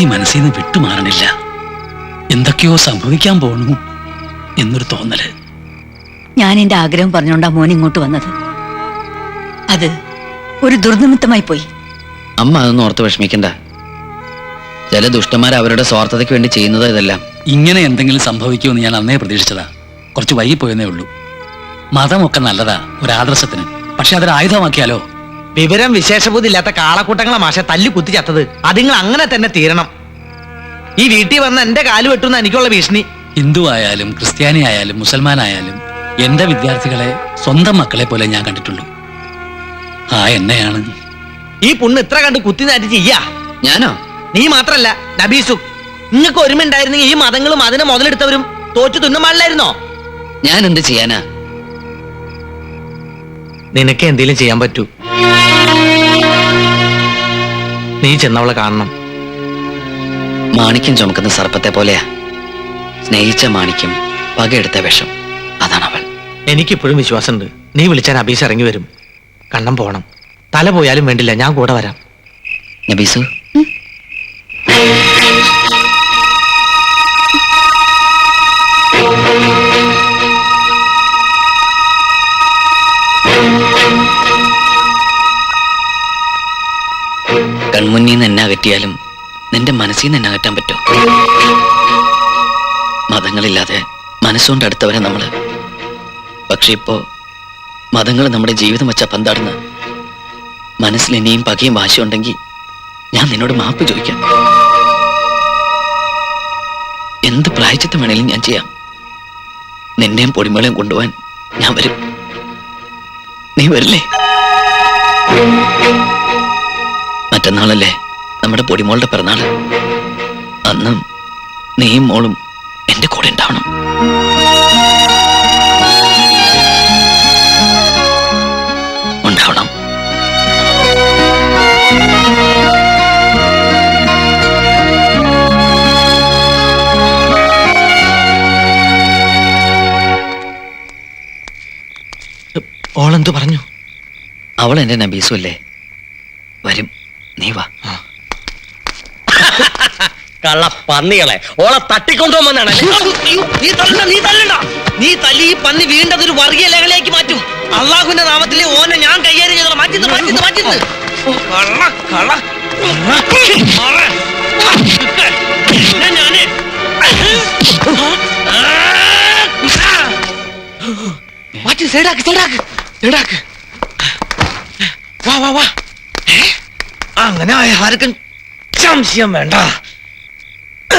സംഗതി മനസ്സിൽ നിന്ന് വിട്ടുമാറണില്ല. എന്തൊക്കെയോ സംഭവിക്കാൻ പോണു എന്നൊരു തോന്നൽ. ഞാൻ എന്റെ ആഗ്രഹം പറഞ്ഞോണ്ടാ മോൻ ഇങ്ങോട്ട് വന്നത്. അത് ഒരു ദുർനിമിത്തമായി പോയി. അമ്മ അതൊന്നും ഓർത്ത് വിഷമിക്കണ്ട. ചില ദുഷ്ടന്മാർ അവരുടെ സ്വാർത്ഥതയ്ക്ക് വേണ്ടി ചെയ്യുന്നത് ഇതെല്ലാം. ഇങ്ങനെ എന്തെങ്കിലും സംഭവിക്കുമെന്ന് ഞാൻ അന്നേ പ്രതീക്ഷിച്ചതാ. കുറച്ച് വൈകിപ്പോയെന്നേ ഉള്ളൂ. മതമൊക്കെ നല്ലതാ ഒരു ആദർശത്തിന്. പക്ഷെ അതൊരു ആയുധമാക്കിയാലോ? വിവരം വിശേഷബുദ്ധി ഇല്ലാത്ത കാളക്കൂട്ടങ്ങളെ മാഷെ തല്ലി കുത്തി ചത്തത് അതിങ്ങൾ അങ്ങനെ തന്നെ തീരണം. ഈ വീട്ടിൽ വന്ന എന്റെ കാൽ വെട്ടുന്ന എനിക്കുള്ള ഭീഷണി. ഹിന്ദു ആയാലും ക്രിസ്ത്യാനി ആയാലും മുസൽമാനായാലും എന്റെ വിദ്യാർത്ഥികളെ സ്വന്തം മക്കളെ പോലെ ഞാൻ കണ്ടിട്ടുള്ളൂ. ആ എന്നെയാണ്. ഈ പുണ്ണ് ഇത്ര കണ്ട് കുത്തി നാറ്റി ചെയ്യാ ഞാനോ? നീ മാത്രല്ല നബീസു. നിങ്ങൾക്ക് ഒരുമ ഉണ്ടായിരുന്നെങ്കിൽ ഈ മതങ്ങളും അതിനെ മുതലെടുത്തവരും തോറ്റു തിന്നും പാടില്ലായിരുന്നോ ഞാൻ എന്ത് ചെയ്യാനാ? നിനക്ക് എന്തെങ്കിലും ചെയ്യാൻ പറ്റൂ. നീ ചെന്നവളെ കാണണം. മാണിക്യം ചുമക്കുന്ന സർപ്പത്തെ പോലെയാ. സ്നേഹിച്ച മാണിക്യം പകയെടുത്ത വിഷം. അതാണ് അവൾ എനിക്കിപ്പോഴും വിശ്വാസമുണ്ട്. നീ വിളിച്ചാൽ അബീസ് ഇറങ്ങി വരും. കണ്ണം പോകണം. തല പോയാലും വേണ്ടില്ല ഞാൻ കൂടെ വരാം. നബീസു? കൺമുന്നിൽ നിന്ന് എന്നെ അകറ്റിയാലും നിന്റെ മനസ്സിൽ നിന്ന് എന്നെ അകറ്റാൻ പറ്റുമോ മതങ്ങളില്ലാതെ മനസ്സുകൊണ്ട് അടുത്തവരെ നമ്മൾ പക്ഷെ ഇപ്പോ മതങ്ങൾ നമ്മുടെ ജീവിതം വെച്ച പന്താടുന്ന. മനസ്സിൽ ഇനിയും പകയും വാശിയുണ്ടെങ്കിൽ ഞാൻ നിന്നോട് മാപ്പ് ചോദിക്കാം. എന്ത് പ്രായച്ചിത്തം വേണേലും ഞാൻ ചെയ്യാം. നിന്നെയും പൊടിമേളയും കൊണ്ടുപോകാൻ ഞാൻ വരും. നീ വരില്ലേ? മറ്റന്നാളല്ലേ നമ്മുടെ പൊടിമോളുടെ പിറന്നാൾ. അന്ന് നീയും മോളും എന്റെ കൂടെ ഉണ്ടാവണം. ഉണ്ടാവണം. ഓളെന്തു പറഞ്ഞു? അവൾ എന്റെ നബീസു അല്ലേ വരും. നീ വാ. കള്ള പന്നികളെ ഓളെ തട്ടിക്കൊണ്ടുപോകുമെന്നാണ് നീ തല്ലണ്ട നീ തല്ലണ്ട. നീ തല്ലി ഈ പന്നി വീണ്ടതൊരു വർഗീയ ലഹളയാക്കി മാറ്റും. അള്ളാഹുവിന്റെ നാമത്തിലെ ഓനെ ഞാൻ കൈകാര്യം ചെയ്തോളാം. മാറ്റിന്ന് മാറ്റിന്ന് മാറ്റിന്ന് കള്ള കള്ള. മറ. നിന്നെ ഞാൻ. മാറ്റി സൈഡാക്ക് സൈഡാക്ക് സൈഡാക്ക്. വാ വാ വാ. ഏ? അങ്ങനെ ആയ ആർക്കും സംശയം വേണ്ട.